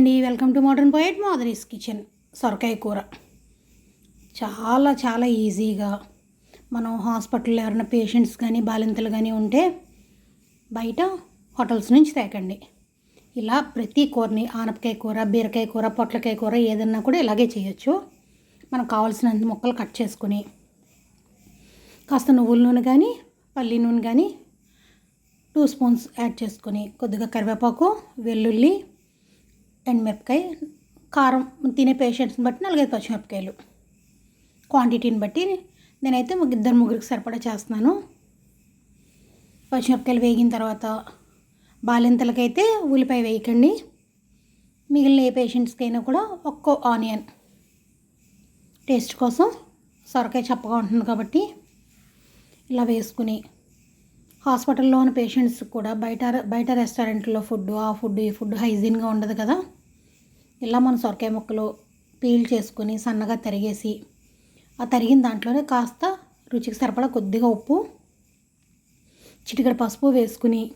అండి. Welcome to modern poet mothers kitchen. సొరకాయ కూర. చాలా చాలా ఈజీగా మనం హాస్పిటల్లో ఎవరైనా పేషెంట్స్ కానీ బాలింతలు కానీ ఉంటే బయట హోటల్స్ నుంచి తేకండి. ఇలా ప్రతి కూరని ఆనపకాయ కూర బీరకాయ కూర పొట్లకాయ కూర ఏదన్నా కూడా ఇలాగే చేయొచ్చు. మనకు కావాల్సినంత ముక్కలు కట్ చేసుకుని కాస్త నువ్వుల నూనె కానీ పల్లి నూనె కానీ టూ స్పూన్స్ యాడ్ చేసుకొని కొద్దిగా కరివేపాకు వెల్లుల్లి ఎండుమిరపకాయ కారం తినే పేషెంట్స్ని బట్టి నాలుగైదు పచ్చిమిరపకాయలు. క్వాంటిటీని బట్టి నేనైతే ఒక ఇద్దరు ముగ్గురికి సరిపడా చేస్తున్నాను. పచ్చిమిరపకాయలు వేగిన తర్వాత బాలింతలకైతే ఉల్లిపాయ వేయకండి. మిగిలిన ఏ పేషెంట్స్కి అయినా కూడా ఒక్కో ఆనియన్ టేస్ట్ కోసం సొరకాయ చప్పగా ఉంటుంది కాబట్టి ఇలా వేసుకుని హాస్పిటల్లో ఉన్న పేషెంట్స్ కూడా బయట బయట రెస్టారెంట్లో ఫుడ్ ఆ ఫుడ్ ఈ ఫుడ్ హైజీన్గా ఉండదు కదా. ఇలా మనం సొరకాయ ముక్కలు పీల్ చేసుకుని సన్నగా తరిగేసి ఆ తరిగిన దాంట్లోనే కాస్త రుచికి సరిపడా కొద్దిగా ఉప్పు చిటికడ పసుపు వేసుకుని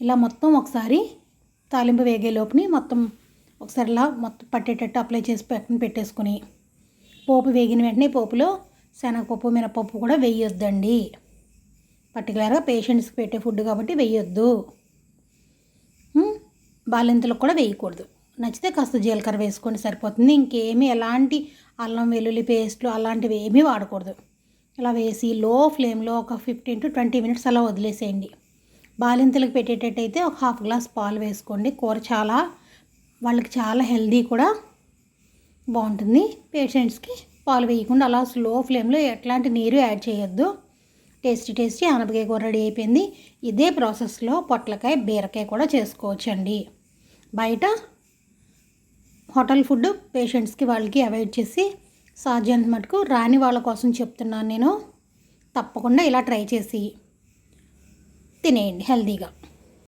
ఇలా మొత్తం ఒకసారి తాలింపు వేగే లోపుని మొత్తం ఒకసారి ఇలా మొత్తం పట్టేటట్టు అప్లై చేసి పక్కన పెట్టేసుకుని పోపు వేగిన వెంటనే పోపులో శనగపప్పు మినపప్పు కూడా వేయొద్దండి. పర్టికులర్గా పేషెంట్స్కి పెట్టే ఫుడ్ కాబట్టి వేయొద్దు. బాలింతలకు కూడా వేయకూడదు. నచ్చితే కాస్త జీలకర్ర వేసుకొని సరిపోతుంది. ఇంకేమీ ఎలాంటి అల్లం వెల్లుల్లి పేస్ట్లు అలాంటివి ఏమీ వాడకూడదు. ఇలా వేసి లో ఫ్లేమ్లో ఒక ఫిఫ్టీన్ టు ట్వంటీ మినిట్స్ అలా వదిలేసేయండి. బాలింతలకు పెట్టేటట్టయితే ఒక హాఫ్ గ్లాస్ పాలు వేసుకోండి. కూర చాలా వాళ్ళకి చాలా హెల్దీ కూడా బాగుంటుంది. పేషెంట్స్కి పాలు వేయకుండా అలా స్లో ఫ్లేమ్లో ఎట్లాంటి నీరు యాడ్ చేయొద్దు. టేస్టీ టేస్టీ ఆనపకాయ కూర రెడీ అయిపోయింది. ఇదే ప్రాసెస్లో పొట్లకాయ బీరకాయ కూడా చేసుకోవచ్చండి. బయట హోటల్ ఫుడ్ పేషెంట్స్కి వాళ్ళకి అవాయిడ్ చేసి సాధ్యంత మటుకు రాని వాళ్ళ కోసం చెప్తున్నాను నేను. తప్పకుండా ఇలా ట్రై చేసి తినేయండి హెల్తీగా.